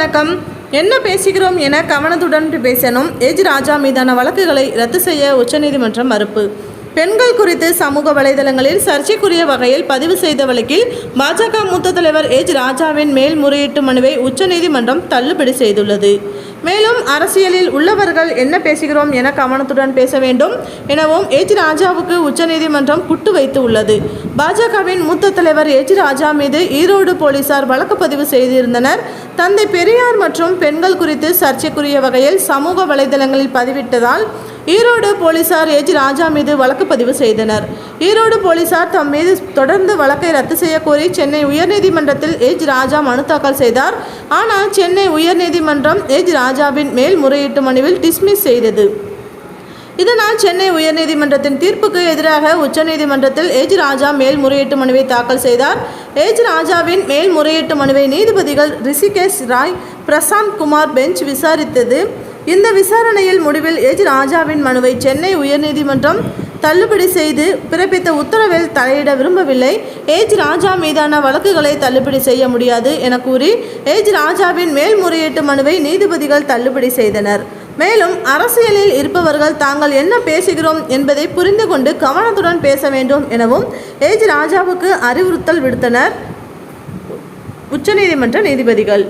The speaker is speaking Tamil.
வணக்கம். என்ன பேசுகிறோம் என கவனத்துடன் பேசணும். எஜ் ராஜா மீதான வழக்குகளை ரத்து செய்ய உச்சநீதிமன்றம் மறுப்பு. பெண்கள் குறித்து சமூக வலைதளங்களில் சர்ச்சைக்குரிய வகையில் பதிவு செய்த வழக்கில் பாஜக மூத்த தலைவர் ஏஜ் ராஜாவின் மேல்முறையீட்டு மனுவை உச்சநீதிமன்றம் தள்ளுபடி செய்துள்ளது. மேலும் அரசியலில் உள்ளவர்கள் என்ன பேசுகிறோம் என கவனத்துடன் பேச வேண்டும் எனவும் எச் ராஜாவுக்கு உச்சநீதிமன்றம் குட்டு வைத்து உள்ளது. பாஜகவின் மூத்த தலைவர் எச் ராஜா மீது ஈரோடு போலீசார் வழக்கு பதிவு செய்திருந்தனர். தந்தை பெரியார் மற்றும் பெண்கள் குறித்து சர்ச்சைக்குரிய வகையில் சமூக வலைதளங்களில் பதிவிட்டதால் ஈரோடு போலீசார் ஏஜ் ராஜா மீது வழக்கு பதிவு செய்தனர். ஈரோடு போலீசார் தம் மீது தொடர்ந்து வழக்கை ரத்து செய்யக்கோரி சென்னை உயர்நீதிமன்றத்தில் ஏஜ் ராஜா மனு தாக்கல் செய்தார். ஆனால் சென்னை உயர்நீதிமன்றம் ஏஜ் ராஜாவின் மேல்முறையீட்டு மனுவில் டிஸ்மிஸ் செய்தது. இதனால் சென்னை உயர்நீதிமன்றத்தின் தீர்ப்புக்கு எதிராக உச்சநீதிமன்றத்தில் ஏஜ் ராஜா மேல்முறையீட்டு மனுவை தாக்கல் செய்தார். ஏஜ் ராஜாவின் மேல்முறையீட்டு மனுவை நீதிபதிகள் ரிஷிகேஷ் ராய் பிரசாந்த் குமார் பெஞ்ச் விசாரித்தது. இந்த விசாரணையில் முடிவில் ஏஜ் ராஜாவின் மனுவை சென்னை உயர்நீதிமன்றம் தள்ளுபடி செய்து பிறப்பித்த உத்தரவில் தலையிட விரும்பவில்லை. ஏஜ் ராஜா மீதான வழக்குகளை தள்ளுபடி செய்ய முடியாது என கூறி ஏஜ் ராஜாவின் மேல்முறையீட்டு மனுவை நீதிபதிகள் தள்ளுபடி செய்தனர். மேலும் அரசியலில் இருப்பவர்கள் தாங்கள் என்ன பேசுகிறோம் என்பதை புரிந்து கொண்டு கவனத்துடன் பேச வேண்டும் எனவும் ஏஜ் ராஜாவுக்கு அறிவுறுத்தல் விடுத்தனர். உச்சநீதிமன்ற நீதிபதிகள்